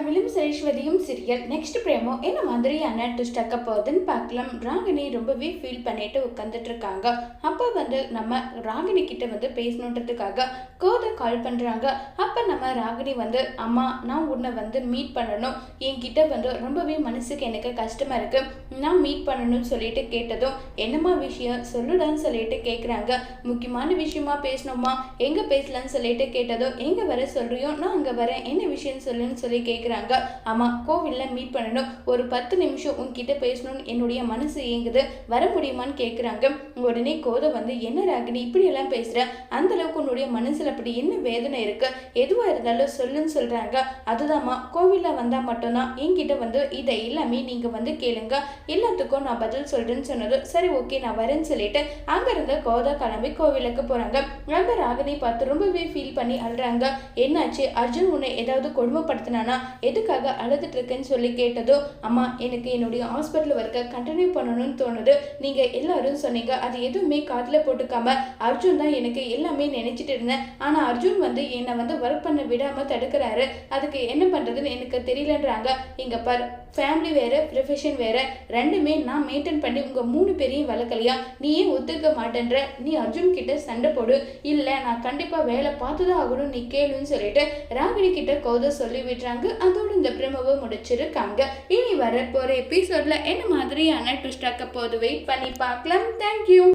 தமிழும் சரீஸ்வதியும் serial next பிரேமோ என்ன மாதிரியான ட்விஸ்ட் ஆக்க போகுதுன்னு பார்க்கலாம். ராகினி ரொம்பவே ஃபீல் பண்ணிட்டு உட்காந்துட்டு இருக்காங்க அப்போ வந்து நம்ம ராகினி கிட்ட வந்து பேசணுன்றதுக்காக கோதை கால் பண்ணுறாங்க அப்போ நம்ம ராகினி வந்து அம்மா நான் உன்னை வந்து மீட் பண்ணணும். என்கிட்ட வந்து ரொம்பவே மனசுக்கு எனக்கு கஷ்டமாக இருக்குது நான் மீட் பண்ணணும்னு சொல்லிட்டு கேட்டதும் என்னம்மா விஷயம்? சொல்லுடான்னு சொல்லிட்டு கேட்குறாங்க முக்கியமான விஷயமா பேசணுமா? எங்கே பேசலான்னு சொல்லிட்டு கேட்டதும் எங்கே வர சொல்கிறியோ நான் அங்கே வரேன். என்ன விஷயம்னு சொல்லுன்னு சொல்லி கேட்குறாங்க ஆமாம் கோவிலில் மீட் பண்ணணும். ஒரு பத்து நிமிஷம் உன்கிட்ட பேசணும்னு என்னுடைய மனசு ஏங்குது. வர முடியுமான்னு கேட்குறாங்க உடனே கோதை வந்து என்ன ராகினி இப்படியெல்லாம் பேசுகிற அந்த அளவுக்கு உன்னுடைய மனசில் அப்படி என்ன வேதனை இருக்கு? எதுவாக இருந்தாலும் சொல்லுன்னு சொல்கிறாங்க அதுதாம்மா கோவிலில் வந்தால் மட்டும்தான். என்கிட்ட வந்து இதை எல்லாமே நீங்கள் வந்து கேளுங்க. எல்லாத்துக்கும் நான் பதில் சொல்கிறேன்னு சொன்னது. சரி ஓகே நான் வரேன்னு சொல்லிட்டு அங்கேருந்து கோதை கிளம்பி கோவிலுக்கு போகிறாங்க அங்கே ராகினி பார்த்து ரொம்பவே ஃபீல் பண்ணி அழுறாங்க. என்னாச்சு? அர்ஜுன் உன்னை ஏதாவது கொடுமைப்படுத்தினானா? எதுக்காக அழுதுட்டு இருக்கேன்னு சொல்லி கேட்டதோ அம்மா எனக்கு என்னுடைய ஹாஸ்பிட்டல் ஒர்க்கை கண்டினியூ பண்ணணும்னு தோணுது. நீங்கள் எல்லாரும் சொன்னீங்க. அது எதுவுமே காதில் போட்டுக்காம அர்ஜுன் தான் எனக்கு எல்லாமே நினைச்சிட்டு இருந்தேன். ஆனால் அர்ஜுன் வந்து என்னை வந்து ஒர்க் பண்ண விடாமல் தடுக்கிறாரு. அதுக்கு என்ன பண்ணுறதுன்னு எனக்கு தெரியலன்றாங்க. இங்கே பார் ஃபேமிலி வேறு ப்ரொஃபஷன் வேறு. ரெண்டுமே நான் மெயின்டைன் பண்ணி உங்கள் மூணு பேரையும் வளர்க்கலையா? நீ ஏன் ஒத்துக்க மாட்டேன்ற. நீ அர்ஜுன் கிட்ட சண்டை போடு. இல்லை நான் கண்டிப்பாக வேலை பார்த்து தான் ஆகணும். நீ கேளுன்னு சொல்லிட்டு ராகினி கிட்ட கௌத சொல்லி விடுறாங்க அதோட இந்த பிரமவை முடிச்சிருக்காங்க. இனி வரப்போகிற எபிசோடில் என்ன மாதிரியான ட்விஸ்டாக்க போது வெயிட் பண்ணி பார்க்கலாம். தேங்க்யூ